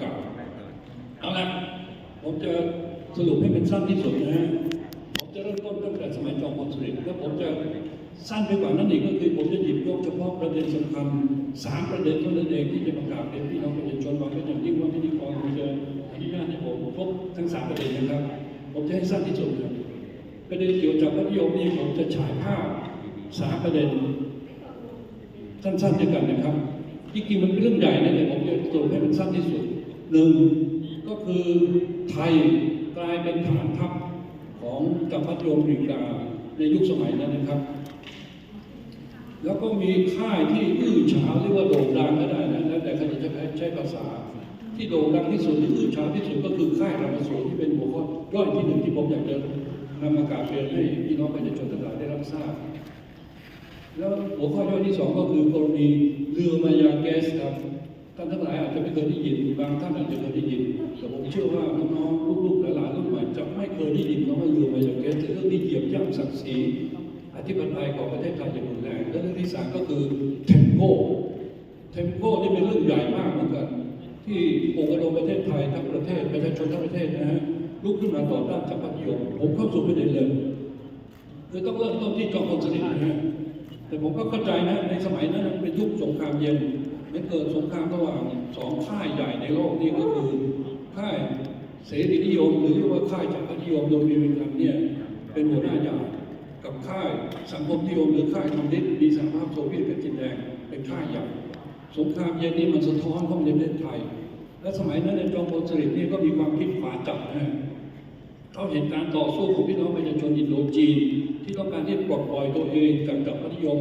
เก่าเอาละผมจะสรุปให้เป็นสั้นที่สุดนะผมจะเริ่มต้นตั้งแต่สมัยจอมพลสฤษดิ์แล้วผมจะสั้นไปกว่านั้นอีกก็คือผมจะหยิบยกเฉพาะประเด็นสำคัญสามประเด็นเท่านั้นเองที่จะประกาศเป็นพี่น้องประชาชนวังเป็นอย่างยิ่งว่าพิธีกรคงจะอนุญาตให้ผมครบทั้งสามประเด็นนะครับ ผมจะให้สั้นที่สุดครับประเด็นเกี่ยวกับวัฒนิยมนี่ผมจะฉายภาพสามประเด็น สั้นๆด้วยกันนะครับจริงๆมันเป็นเรื่องใหญ่นะแต่ผมจะสรุปให้มันสั้นที่สุด หนึ่งก็คือไทยกลายเป็นฐานทัพของกัมพูชาอเมริกาในยุคสมัยนั้นนะครับ แล้วก็มีค่ายที่อื้อฉาวเรียกว่าโด่งดังก็ได้นะแล้วแต่ใครจะใช้ใช้ภาษา ที่โด่งดังที่สุดที่อื้อฉาวที่สุดก็คือค่ายรามสูรที่เป็นหัวข้อย่อยที่หนึ่งที่ผมอยากจะนำมากราบเรียนให้พี่น้องประชาชนทั้งหลายได้รับทราบ แล้วหัวข้อย่อยที่สองก็คือกรณีเรือมายาแกสครับ ท่านทั้งหลายอาจจะไม่เคยได้ยินบางท่านอาจจะเคยได้ยินแต่ผมเชื่อว่าน้องๆลูกๆหลานๆรุ่นใหม่จะไม่เคยได้ยินคำว่าเรือมาอย่าแก๊สเรื่องนี้เหยียบย่ำศักดิ์ศรีอธิปไตยของประเทศไทยอย่างรุนแรงและเรื่องที่สามก็คือเทมโก้เทมโก้นี่เป็นเรื่องใหญ่มากเหมือนกัน ที่ปลุกรประเทศไทยทั้งประเทศประชาชนทั้งประเทศนะฮะลุกขึ้นมาต่อต้านจักรพรรดิยมผมเข้าสู่ประเด็นเลยคือต้องเริ่มต้นที่จอมพลสฤษดิ์นะฮะแต่ผมก็เข้าใจนะในสมัยนั้นเป็นยุคสงครามเย็น มันเกิดสงครามระหว่างสองค่ายใหญ่ในโลกนี่ก็คือค่ายเสรีนิยมหรือเรียกว่าค่ายจักรนิยมโดยมีเวลาเนี่ยเป็นหัวหน้าใหญ่กับค่ายสังคมนิยมหรือค่ายคอมมิวนิสต์มีสหภาพโซเวียตกับจีนแดงเป็นค่ายใหญ่สงครามเย็นนี้มันสะท้อนเข้ามาในประเทศไทย และสมัยนั้นในจอมพลสฤษดิ์นี่ก็มีความคิดฝาจับนะเขาเห็นการต่อสู้ของพี่น้องประชาชนอินโดจีน ที่ต้องการที่ปลดปล่อยตัวเองจากจักรนิยม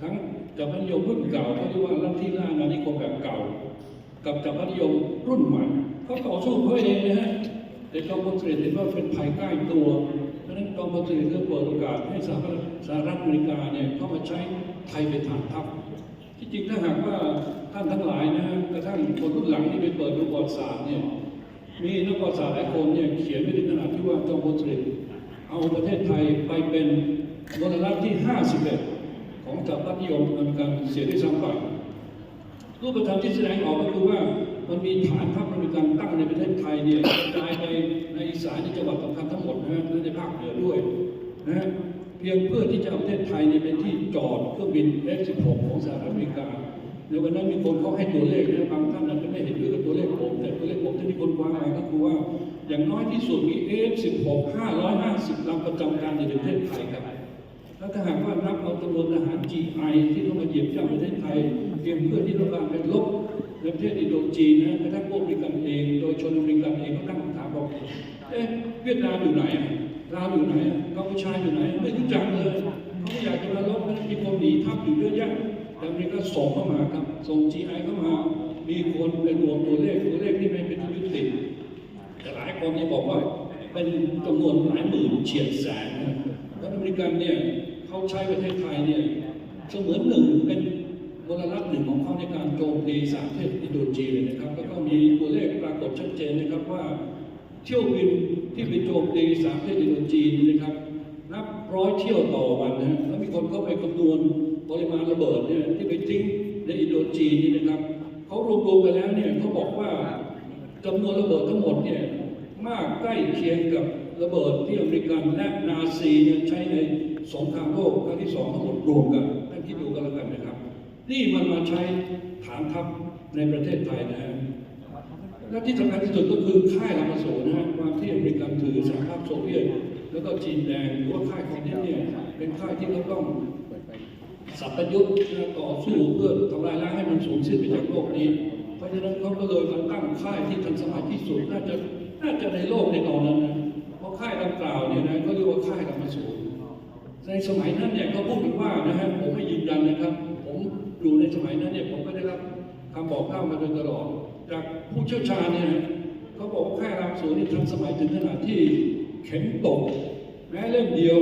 ทั้ง จักรพรรดินิยมรุ่นเก่าเขาเรียกว่าลัทธิล่าอานิคมแบบเก่า กับจักรพรรดินิยมรุ่นใหม่เขาต่อสู้เพื่อเองนะฮะแต่จอมพลสฤษดิ์เห็นว่าเป็นภัยใกล้ตัวเพราะฉะนั้นจอมพลสฤษดิ์ก็เปิดโอกาสให้สหรัฐสหรัฐอเมริกาเนี่ยเข้ามาใช้ไทยเป็นฐานทัพที่จริงถ้าหากว่าท่านทั้งหลายนะฮะกระทั่งคนรุ่นหลังที่ไปเปิดดูประวัติศาสตร์เนี่ยมีนักประวัติศาสตร์หลายคนเนี่ยเขียนไว้ในขนาดที่ว่าจอมพลสฤษดิ์เอาประเทศไทยไปเป็นมลรัฐที่ 51 ของจักรพรรดินิยมมริกันเสียด้วยซ้ำไปรูปธรรมที่แสดงออกก็คือว่ามันมีฐานทัพอเมริกันตั้งในประเทศไทยเนี่ยกระจายไปในอีสานในจังหวัดสำคัญทั้งหมดนะฮะและในภาคเหนือด้วยนะฮะเพียงเพื่อที่จะเอาประเทศไทยเนี่ยเป็นที่จอดเครื่องบิน F-16 ของสหรัฐอเมริกาในวันนั้นมีคนเขาให้ตัวเลขนะบางท่านอาจจะไม่เห็นด้วยกับตัวเลขผม แต่ตัวเลขผมที่มีคนวางมาก็คือว่า อย่างน้อยที่สุดมี F16 550ลำประจำการในประเทศไทยครับ แล้วถ้าหากว่านับเอาจำนวนทหาร GI ที่ต้องมาเหยียบย่ำประเทศไทยเพียงเพื่อที่ต้องการเป็นลบในประเทศอินโดจีนนะกระทั่งพวกอเมริกันเอง โดยชนอเมริกันเองก็ตั้งคำถามบอกเอ๊ะเวียดนามอยู่ไหนอะลาวอยู่ไหนอะกัมพูชาอยู่ไหน ไม่รู้จักเลยเขาไม่อยากจะมาลบนะมีคนหนีทัพอยู่เยอะแยะแต่อเมริกาส่งเข้ามาครับส่ง GI เข้ามามีคนไปรวมตัวเลขตัวเลขที่ไม่เป็นที่ยุติแต่หลายคนเนี่บอกว่าเป็นจำนวนหลายหมื่นเฉียดแสนนะแล้วอเมริกันเนี่ย เขาใช้ประเทศไทยเนี่ยเสมือนหนึ่งเป็นมลรัฐหนึ่งของเขาในการโจมตีสามเทศอินโดจีนเลยนะครับ แล้วก็มีตัวเลขปรากฏชัดเจนนะครับว่าเที่ยวบินที่ไปโจมตีสามเทศอินโดจีนนะครับ นับร้อยเที่ยวต่อวันนะแล้วมีคนเข้าไปคำนวณปริมาณระเบิดเนี่ยที่ไปทิ้งในอินโดจีนนี่นะครับเขารวมๆกันแล้วเนี่ยเขาบอกว่าจำนวนระเบิดทั้งหมดเนี่ยมากใกล้เคียงกับระเบิดที่อเมริกันและนาซีเนี่ยใช้ใน สงครามโลกครั้งที่สองทั้งหมดรวมกันท่านคิดดูกันแล้วกันนะครับ นี่มันมาใช้ฐานทัพในประเทศไทยนะฮะและที่สำคัญที่สุดก็คือค่ายลามาโสนะฮะความที่อเมริกันถือสหภาพโซเวียตแล้วก็จีนแดงหรือว่าค่ายคอมมิวนิสต์เนี่ยเป็นค่ายที่เขาต้องสัพยุทธ์ต่อสู้เพื่อทำลายล้างให้มันสูญสิ้นไปจากโลกนี้ เพราะฉะนั้นเขาก็เลยมาตั้งค่ายที่ทันสมัยที่สุดน่าจะน่าจะในโลกในตอนนั้นนะเพราะค่ายดังกล่าวเนี่ยนะเขาเรียกว่าค่ายลามาโส ในสมัยนั้นเนี่ยเขาพูดกันว่านะฮะผมไม่ยืนยันนะครับ ผมอยู่ในสมัยนั้นเนี่ยผมก็ได้รับคำบอกเล่ามาโดยตลอด จากผู้เชี่ยวชาญเนี่ยเขาบอกว่าค่ายรามสูรนี่ทันสมัยถึงขนาดที่เข็มตก แม้เล่มเดียว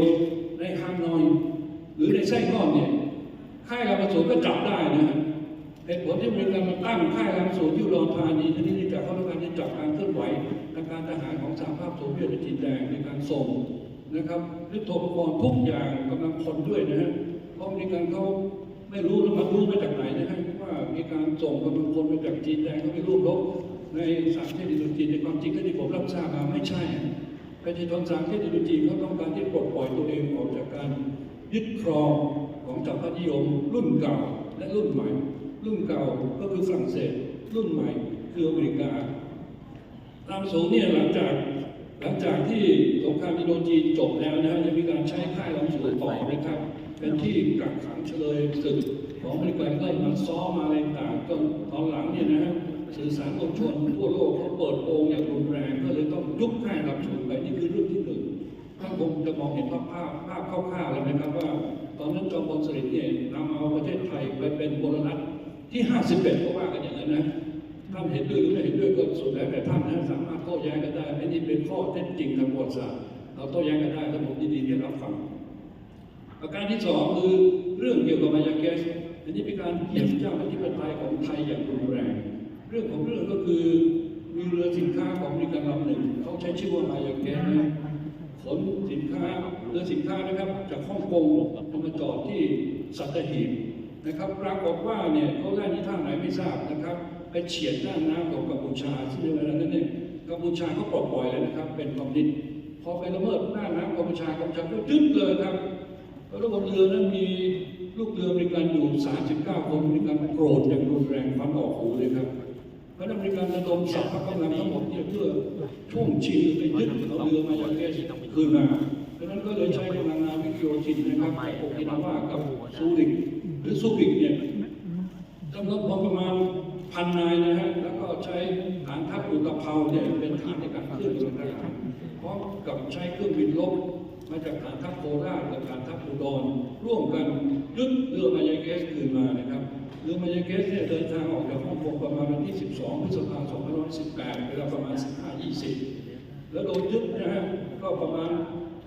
ในฮานอย หรือในไส้ก้อนเนี่ยค่ายรามสูรก็จับได้นะฮะเหตุผลที่มริกันมาตั้งค่ายรามสูรที่อุดรธานีที่นี่จากเขาต้องการจะจับการเคลื่อนไหวทางการทหารของสหภาพโซเวียตและจีนแดงในการส่ง นะครับยุทโธปกรณ์ทุกอย่างกำลังพลด้วยนะฮะเพราะมริกันเขาไม่รู้แล้วมันรู้มาจากไหนนะฮะว่ามีการส่งกำลังพลมาจากจีนแดงเขาไปร่วมรบในสามเทศอินจีนในความจริงที่ผมรับทราบมาไม่ใช่ประชาชนสามเทศอินจีนเขาต้องการที่ปลดปล่อยตัวเองออกจากการยึดครองของจักรพรรดินิยมรุ่นเก่าและรุ่นใหม่ รุ่นเก่าก็คือฝรั่งเศส รุ่นใหม่คืออเมริกาตามสูงเนี่ยหลังจาก ลังจากที่สงครามอินโดจีนจบแล้วนะฮะจะมีการใช้ค่ายลำสูงต่อนะครับ เป็นที่กักขังเฉลยศึกของอเมริกันก็มาซ้อมมาอะไรต่างจนตอนหลังเนี่ยนะฮะสื่อสารมวลชนทั่วโลกเขาเปิดโปงอย่างรุนแรงก็เลยต้องยุบค่ายลำสูงไปนี่คือเรื่องที่หนึ่งท่านคงจะมองเห็นภาพภาพภาพคร่าวๆแล้วนะครับว่า ตอนนั้นจอมพลสฤษดิ์เนี่ยนำเอาประเทศไทยไปเป็นบรรัฐที่ 51ก็ว่ากันอย่างนั้นนะ ท่านเห็นด้วยหรือไม่เห็นด้วยก็สุดแล้วแต่ท่านนะสามารถโต้แย้งกันได้อันนี้เป็นข้อเท็จจริงทางประวัติศาสตร์เราโต้แย้งกันได้ถ้าผมยินดีที่รับฟังประการที่สองคือเรื่องเกี่ยวกับมายาแกสอันนี้เป็นการเหยียบเจ้าอธิปไตยของไทยอย่างรุนแรง เรื่องของเรื่องก็คือมีเรือสินค้าของอเมริกันลำหนึ่งเขาใช้ชื่อว่ามายาแกสนะขนสินค้าเรือสินค้านะครับ จากฮ่องกงมาจอดที่สัตหีบนะครับปรากฏว่าเนี่ยเขาแล่นที่ท่าไหนไม่ทราบนะครับ ไปเฉียดด้าน้ำของกัมพูชาซึ่งในเวลานั้นเนี่ยกัมพูชาเขาปลดปล่อยแล้วนะครับ เป็นคอมมิวนิสต์พอไปละเมิดหน้าน้ำกัมพูชากัมพูชาก็ยึดเลยครับแล้วบนเรือนั้นมีลูกเรืออเมริกันอยู่ 39 คนอเมริกันโกรธอย่างรุนแรงฟันออกหูเลยครับเพราะอเมริกันระดมสัพพะกำลังทั้งหมดเพื่อช่วงชิงไปยึดเอาเรือมาอย่างเกสคืนมาดังนั้นก็เลยใช้กำลังนาวิกโยธินนะครับโอกินาว่ากับซูริกหรือซูริกเนี่ยจำนวนพอประมาณ พันนายนะฮะแล้วก็ใช้ฐานทัพอุตภาวเนี่ยเป็นฐานในการเคลื่อนยนต์ทหารพร้อมกับใช้เครื่องบินรบมาจากฐานทัพโคราชกับฐานทัพอุดรร่วมกันยึดเรือมายาเกสคืนมานะครับเรือมายาเกสเนี่ยเดินทางออกจากฮ่องกงประมาณวันที่ 12 พฤษภาคม 2518 เวลาประมาณ 15-20 แล้วโดนยึดนะฮะก็ประมาณ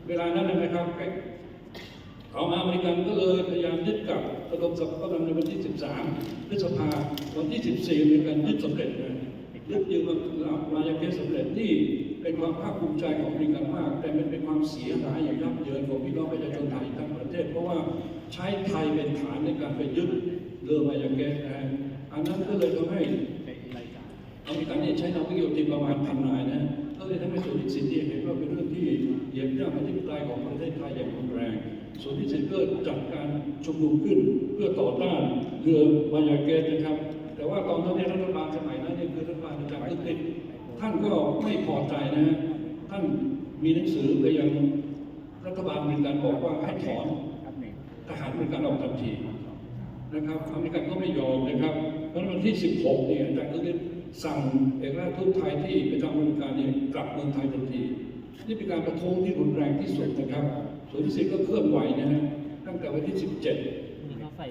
เวลานั้นนะครับต่อมาอเมริกันก็เลยพยายามยึดกลับ ระดมสัพพกำลังในวันที่ 13พฤษภาวันที่ 14เมริกันยึดสำเร็จเลยยึดยืมมายาเกสสำเร็จนี่เป็นความภาคภูมิใจของอเมริกันมาก แต่มันเป็นความเสียหายอย่างยับเยินของพี่น้องประชาชนไทยทั้งประเทศ เพราะว่าใช้ไทยเป็นฐานในการไปยึดเรือมายาเกสนะอันนั้นก็เลยทำให้อเมริกันเนี่ยใช้นาวิโยธินประมาณพันนายนะก็เลยทำให้ส่วนที่สินเนี่ยเห็นว่าเป็นเรื่องที่เหยียบย่ำอธิปไตยของประเทศไทยอย่างรุนแรง ส่วนที่สินก็จัดการชุมนุมขึ้นเพื่อต่อต้านเรือมายาเกสนะครับ แต่ว่าตอนนั้นเนี่ยรัฐบาลสมัยนั้นเนี่ยคือรัฐบาลจากอังกฤษท่านก็ไม่พอใจนะฮะท่านมีหนังสือไปยังรัฐบาลอเมริกันบอกว่าให้ถอนทหารอเมริกันออกทันทีนะครับอเมริกันก็ไม่ยอมนะครับเพราะวันที่ 16 เนี่ยอาจารย์ก็ได้สั่งเอกราชทูตไทยที่ประจำอเมริกาเนี่ยกลับเมืองไทยทันที นี่เป็นการประท้วงที่รุนแรงที่สุดนะครับ ส่วนที่สิบก็เคลื่อนไหวนะฮะตั้งแต่วันที่17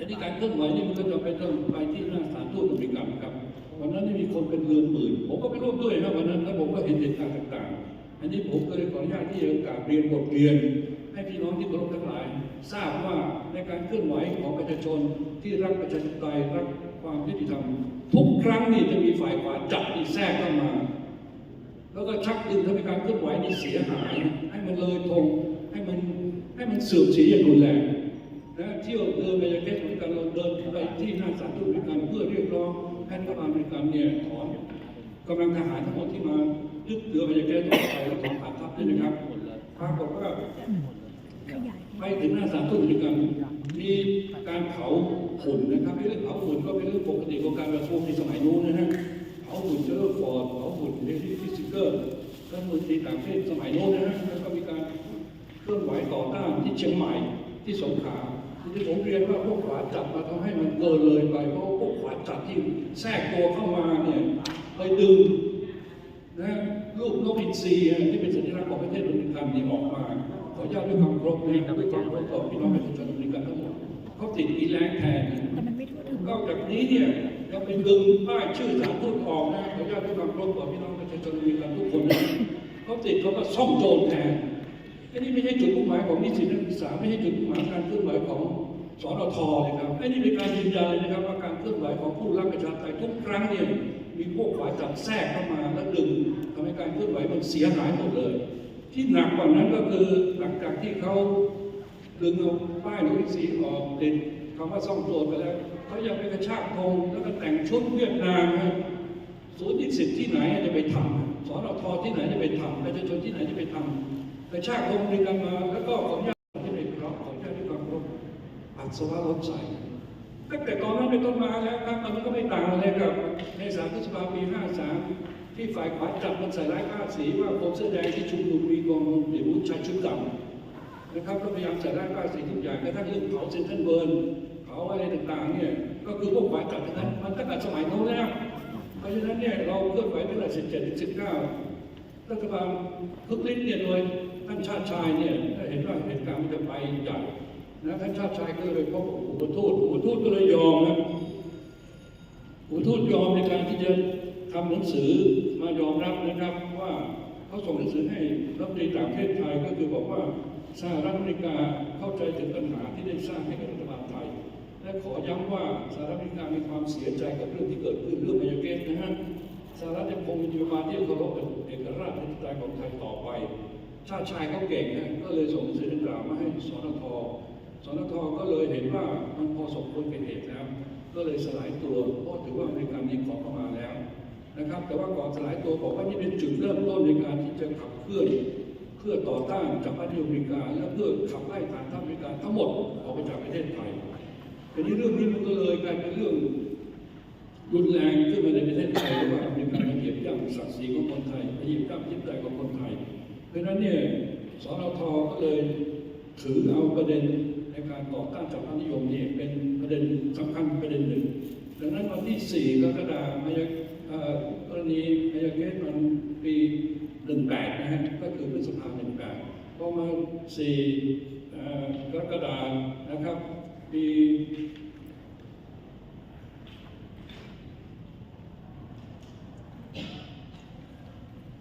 อันนี้การเคลื่อนไหวนี่มันก็จะไปต้องไปที่หน้าสถานทูตอเมริกันครับวันนั้นนี่มีคนเป็นเรือนหมื่น ผมก็ไปร่วมด้วยนะวันนั้นแล้วผมก็เห็นเหตุการณ์ต่างๆ อันนี้ผมก็เลยขออนุญาตที่จะกราบเรียนบทเรียน ให้พี่น้องที่เคารพทั้งหลาย ทราบว่าในการเคลื่อนไหวของประชาชนที่รักประชาธิปไตยรักความยุติธรรมทุกครั้งนี่จะมีฝ่ายขวาจับอีแทรกเข้ามา แล้วก็ชักดึงทำให้การเคลื่อนไหวนี่เสียหาย ให้มันเลยธงให้มัน ให้มันเสื่อมเสียอย่างรุนแรงนะเที่ยวเดินไปยังเกสเหมือนกันเราเดินไปที่หน้าศาลทูตอเมริกันเพื่อเรียกร้องให้รัฐบาลอเมริกันเนี่ยถอนกำลังทหารทั้งหมดที่มายึดเรือไปยังเกสต่อไปถอนฐานทัพด้วยนะครับปรากฏว่าไปถึงหน้าศาลทูตอเมริกันมีการเผาหุ่นนะครับเรื่องเผาหุ่นก็เป็นเรื่องปกติของการประท้วงในสมัยนู้นนะฮะเผาหุ่นเจอฟอร์ดเผาหุ่นเดวิดฟิสิเกอร์รัฐมนตรีต่างประเทศสมัยโน้นนะฮะแล้วก็มี เคลื่อนไหวต่อต้านที่เชียงใหม่ที่สงขลาที่ผมเรียนว่าพวกขวาจับมาทำให้มันเกินเลยไปเพราะว่าพวกขวาจับที่แทรกตัวเข้ามาเนี่ยไปดึงนะรูปนกอินทรีอะที่เป็นสัญลักษณ์ของประเทศอเมริกันนี่ออกมาขออนุญาตด้วยความเคารพนะครับด้วยความเคารพต่อพี่น้องประชาชนอเมริกันทั้งหมดเขาติดอีแรงแทนแต่มันไม่ทั่วถึงนอกจากนี้เนี่ยยังเป็นดึงป้ายชื่อสถานทูตออกนะขออนุญาตด้วยความเคารพต่อพี่น้องประชาชนอเมริกันทุกคนนะเขาติดเขาก็ซ่องโจรแทน อันนี้ไม่ใช่จุดมุ่งหมายของนิสิตนักศึกษาไม่ใช่จุดมุ่งหมายการเคลื่อนไหวของสนทเลยครับไอันนี้เป็นการยืนยันเลยนะครับว่าการเคลื่อนไหวของผู้รักประชาธิปไตยทุกครั้งเนี่ยมีพวกขวาจับแทรกเข้ามาแล้วดึงทำให้การเคลื่อนไหวมันเสียหายหมดเลย ที่หนักกว่านั้นก็คือหลังจากที่เขาดึงเอาป้ายหรือสีออกติดคำว่าซ่องโจรไปแล้วเขายังไปกระชากธงแล้วก็แต่งชุดเวียดนามครับศูนย์นิสิตที่ไหนจะไปทำสอนอทที่ไหนจะไปทำประชาชนที่ไหนจะไปทำ กระชากลงบริการมา แล้วก็ขออนุญาตที่ไม่เพราขออนุญาตด้วยความเคารพปัสสาวะล้นใส่ตั้งแต่ตอนนั้นเป็นต้นมาแล้วครับมันก็ไม่ต่างอะไรกับในสามพฤษภาปี53ที่ฝ่ายขวาจับมันใส่ร้ายค่าสีว่าคนเสื้อแดงที่ชุมนุมมีกองหรือชายชุดดำนะครับก็พยายามจัดร้ายป้าสีทุกอย่างกระทั่งเรื่องเผาเซนทรัลเวิร์นเผาอะไรต่างๆเนี่ยก็คือพวกฝ่ายจัดทั้งนั้นมันตั้งแต่สมัยโน้นแล้วเพราะฉะนั้นเนี่ยเราเคลื่อนไหวตั้งแต่17ถึง19รัฐบาลทุกลิ้นเนี่ยโดย ท่านชาติชายเนี่ยเห็นว่าเหตุการณ์มันจะไปใหญ่นะท่านชาติชายก็เลยพบอุปทูตอุปทูตก็เลยยอมนะอุปทูตยอมในการที่จะทำหนังสือมายอมรับนะครับว่าเขาส่งหนังสือให้รัฐมนตรีต่างประเทศไทยก็คือบอกว่าสหรัฐอเมริกาเข้าใจถึงปัญหาที่ได้สร้างให้กับรัฐบาลไทย และขอย้ำว่าสหรัฐอเมริกามีความเสียใจกับเรื่องที่เกิดขึ้นเรื่องไมยาเกสนะฮะสหรัฐยังคงมีนโยบายที่จะเคารพเอกราชอธิปไตยของไทยต่อไป ชาติชายเขาเก่งนะก็เลยส่งหนังสือดังกล่าวมาให้สนทสนทก็เลยเห็นว่ามันพอสมควรเป็นเหตุแล้ว ก็เลยสลายตัวเพราะถือว่าอเมริกันยิงของเข้ามาแล้วนะครับ แต่ว่าก่อนสลายตัวบอกว่านี่เป็นจุดเริ่มต้นในการที่จะขับเคลื่อนเพื่อต่อต้านจับพันธอเมริกา และเพื่อขับไล่ฐานทัพอเมริกาทั้งหมดออกไปจากประเทศไทยทีนี้เรื่องนี้มันก็เลยกลายเป็นเรื่องรุนแรงขึ้นมาในประเทศไทยว่าอเมริกามาเหยียบย่ำศักดิ์ศรีของคนไทยเหยียบย่ำจิตใจของคนไทย เพราะฉะนั้นเนี่ยสนทก็เลยถือเอาประเด็นในการต่อต้านจับพันธนิยมนี่เป็นประเด็นสำคัญประเด็นหนึ่ง ดังนั้นวันที่ 4 กรกฎาคมมายากรณีมายาเกสมันปี 18 นะฮะ ก็คือพฤษภาคม18พอมา 4 กรกฎาคมนะครับ ปี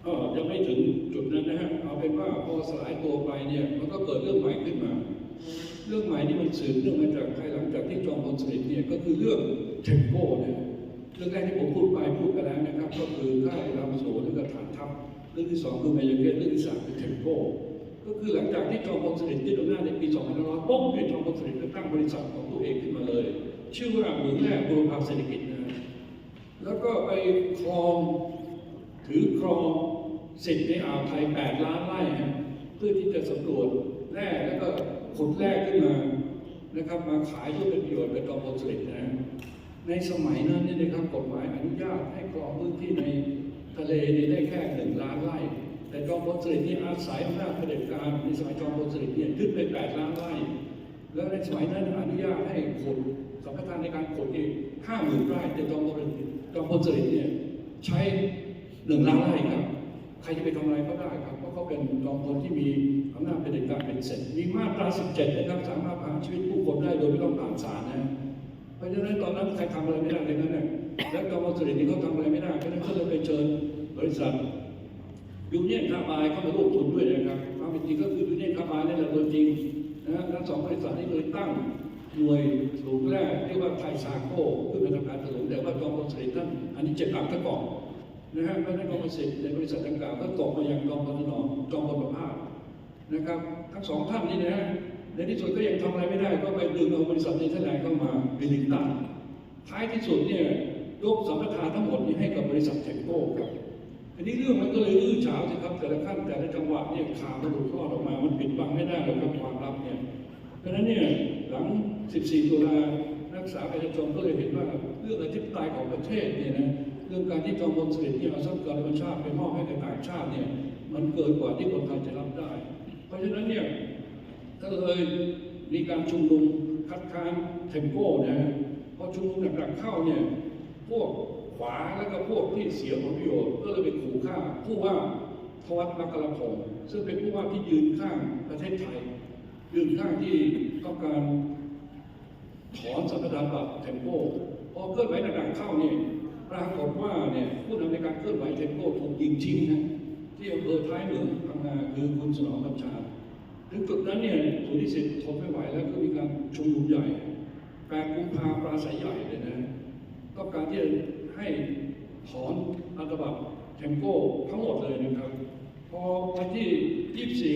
ก็ยังไม่ถึงจุดนั้นนะฮะ ว่าพอสลายตัวไปเนี่ยมันก็เกิดเรื่องใหม่ขึ้นมา เรื่องใหม่นี่มันสืบเนื่องมาจากภายหลังจากที่จอมพลสฤษดิ์เนี่ยก็คือเรื่องเทมโปเนี่ยเรื่องแรกที่ผมพูดไปพูดไปแล้วนะครับ ก็คือค่ายรำโสและก็ฐานทัพเรื่องที่สองคือไมยเกตเรื่องที่สามคือเทมโปก็คือหลังจากที่จอมพลสฤษดิ์ยึดอำนาจในปี2500ปุ๊บเนี่ยจอมพลสฤษดิ์ก็ตั้งบริษัทของตัวเองขึ้นมาเลย ชื่อว่าเหมืองแร่บุรพาเศรษฐกิจนะแล้วก็ไปครองถือครอง สิทธิ์ในอ่าวไทย 8 ล้านไร่ฮะเพื่อที่จะสำรวจแร่แล้วก็ขุดแร่ขึ้นมานะครับมาขายเพื่อเป็นประโยชน์กับจอมพลสฤษดิ์นะในสมัยนั้นเนี่ยนะครับกฎหมายอนุญาตให้ครองพื้นที่ในทะเลนี่ได้แค่หนึ่งล้านไร่ แต่จอมพลสฤษดิ์นี่อาศัยอำนาจเผด็จการในสมัยจอมพลสฤษดิ์เนี่ยยึดไป8ล้านไร่ แล้วในสมัยนั้นอนุญาตให้ขุดสัมปทานในการขุดอีกห้าหมื่นไร่แต่จอมพลจอมพลสฤษดิ์เนี่ยใช้หนึ่งล้านไร่ครับ ใครจะไปทำอะไรก็ได้ครับ เพราะเขาเป็นจอมพลที่มีอำนาจเป็นเด็จการเป็นเสร็จ มีมาตรา 17 นะครับสามารถผ่านชีวิตผู้คนได้โดยไม่ต้องผ่านศาลนะเพราะฉะนั้นตอนนั้นใครทำอะไรไม่ได้เลยนั้นเนี่ยแล้วจอมพลสฤษดิ์นี่เขาทำอะไรไม่ได้เพราะนั้นเขาเลยไปเชิญบริษัทยูเนี่ยนคาบายเข้ามาร่วมทุนด้วยนะครับความเป็นจริงก็คือยูเนียนคาบายนี่แหละตัวจริงนะทั้งสองบริษัทนี้เลยตั้งหน่วยสูงแรกเรียกว่าไทยซาโก้ขึ้นเป็นทำการถลุงแต่ว่าจอมพลสฤษดิ์ท่านอันนี้เจ็บหลักซะก่อน นะฮะพระนั้นกองพลสฤษดิ์ในบริษัทดังกล่าวก็ตกมายังจอมพลถนอมจอมพลภาสนะครับ ทั้งสองท่านนี้นะฮะในที่สุดก็ยังทำอะไรไม่ได้ก็ไปดึงเอาบริษัทในแถลงเข้ามาบิลิงตันท้ายที่สุดเนี่ยยกสัมปทานทั้งหมดนี้ให้กับบริษัทเทคโก้ครับอันนี้เรื่องมันก็เลยอื้อฉาวสิครับแต่ละขั้นแต่ละจังหวะเนี่ยข่าวมันหลุดรอดออกมา มันปิดบังไม่ได้หรอกครับความลับเนี่ยเพราะฉะนั้นเนี่ยหลัง 14 ตุลานักศึกษาประชาชนก็เลยเห็นว่าเรื่องอธิปไตยของประเทศเนี่ยนะ เรื่องการที่จอมพลสฤษดิ์เนี่ยเอาทรัพยากรธรรมชาติไปมอบให้กับต่างชาติเนี่ยมันเกินกว่าที่คนไทยจะรับได้ เพราะฉะนั้นเนี่ยก็เลยมีการชุมนุมคัดค้านเทมโก้นะพอชุมนุมหนักๆเข้าเนี่ยพวกขวาแล้วก็พวกที่เสียผลประโยชน์ก็เลยไปขู่ฆ่าผู้ว่าทวัฒน์มักรพงซึ่งเป็นผู้ว่าที่ยืนข้างประเทศไทย ยืนข้างที่ต้องการถอนสัมปทานบัตรเทมโก้พอเคลื่อนไหวหนักๆเข้าเนี่ย ปรากฏว่าเนี่ยผู้นำในการเคลื่อนไหวเทมโก้ถูกยิงทิ้งนะที่อำเภอท้ายเหมืองพังงาคือคุณสนองคำชาถึงจุดนั้นเนี่ยสุนิสิตทนไม่ไหวแล้วก็มีการชุมนุมใหญ่แปดกุมภาปราศัยใหญ่เลยนะต้องการที่จะให้ถอนอัตบัตเทมโก้ทั้งหมดเลยนะครับ พอวันที่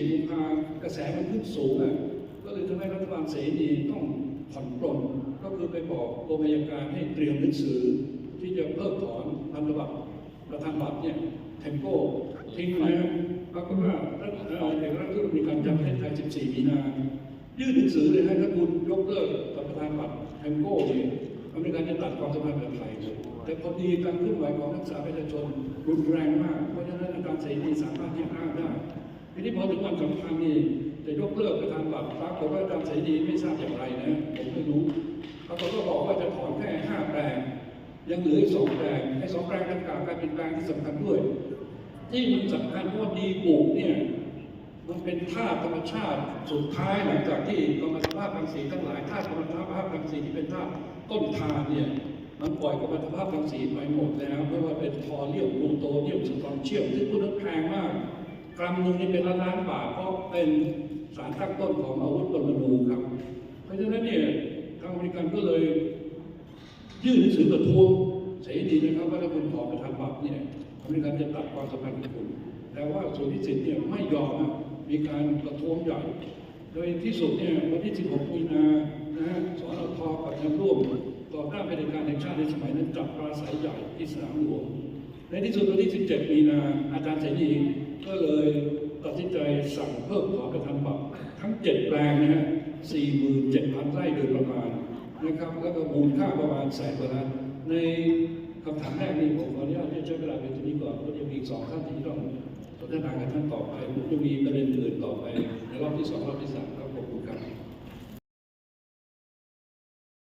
24กุมภากระแสมันขึ้นสูงอะก็เลยทำให้รัฐบาลเสนีต้องผ่อนปลนก็คือไปบอกกรมอัยการให้เตรียมหนังสือ ที่จะเพิกถอนพันธบัตรประธานบัตรเนี่ยเทมโก้ทิ้งไว้ปรากฏว่ารัฐเอ่อเอกราชทูตมริกันจากประเทศไทย 14 มีนา ยื่นหนังสือเลยให้รัฐบุญยกเลิกกับประธานบัตรเทมโก้เนี่ยอเมริกันจะตัดความสัมพันธ์กับไทยแต่พอดีการเคลื่อนไหวของนักศึกษาประชาชนรุนแรงมาก เพราะฉะนั้นอาจารย์เสรีสามารถที่จะอ้างได้ทีนี้พอถึงวันสำคัญนี่จะยกเลิกประธานบัตรปรากฏว่าอาจารย์เสรีไม่ทราบอย่างไรนะผมไม่รู้ปรากฏก็บอกว่าจะถอนแค่ห้าแปลง ยังเหลืออีกสองแปลงไอ้สองแปลงดังกล่าวกลายเป็นแปลงที่สำคัญด้วย ที่มันสำคัญเพราะดีบุกเนี่ยมันเป็นธาตุธรรมชาติสุดท้ายหลังจากที่กัมมันตภาพรังสีทั้งหลายธาตุกัมมันตภาพรังสีที่เป็นธาตุต้นทานเนี่ยมันปล่อยกัมมันตภาพรังสีไปหมดแล้วไม่ว่าเป็นทอเรียมกลูโตเรียมสตรองเชี่ยมที่พูดนั้นแพงมากกรัมหนึ่งนี่เป็นล้านล้านบาทเพราะเป็นสารตั้งต้นของอาวุธปรมาณูครับ เพราะฉะนั้นเนี่ยทางอเมริกันก็เลย ยื่นหนังสือประท้วงเสรีนะครับว่าถ้าคุณถอนประธานบัตรเนี่ยอเมริกันจะตัดความสัมพันธ์กับคุณแต่ว่าส่วนที่สิทธิ์เนี่ยไม่ยอมมีการประท้วงใหญ่ โดยที่สุดเนี่ยวันที่ 16มีนานะฮะสนทกับแนวร่วมต่อต้านเผด็จการแห่งชาติในสมัยนั้นจัดปราศัยใหญ่ที่สนามหลวงในที่สุดวันที่ 17 มีนาอาจารย์เสรีก็เลยตัดสินใจสั่งเพิ่มถอนประธานบัตรทั้ง 7 แปลงนะฮะ47,000 ไร่โดยประมาณ นะครับแล้วก็มูลค่าประมาณแสนกว่าล้านในคำถามแรกนี้ผมขออนุญาตที่จะใช้เวลาเป็นตัวนี้ก่อนเพราะยังมีอีกสองท่านที่ต้องสนทนากันท่านต่อไปผมจะมีประเด็นอื่นต่อไปในรอบที่สองรอบที่สามครับผม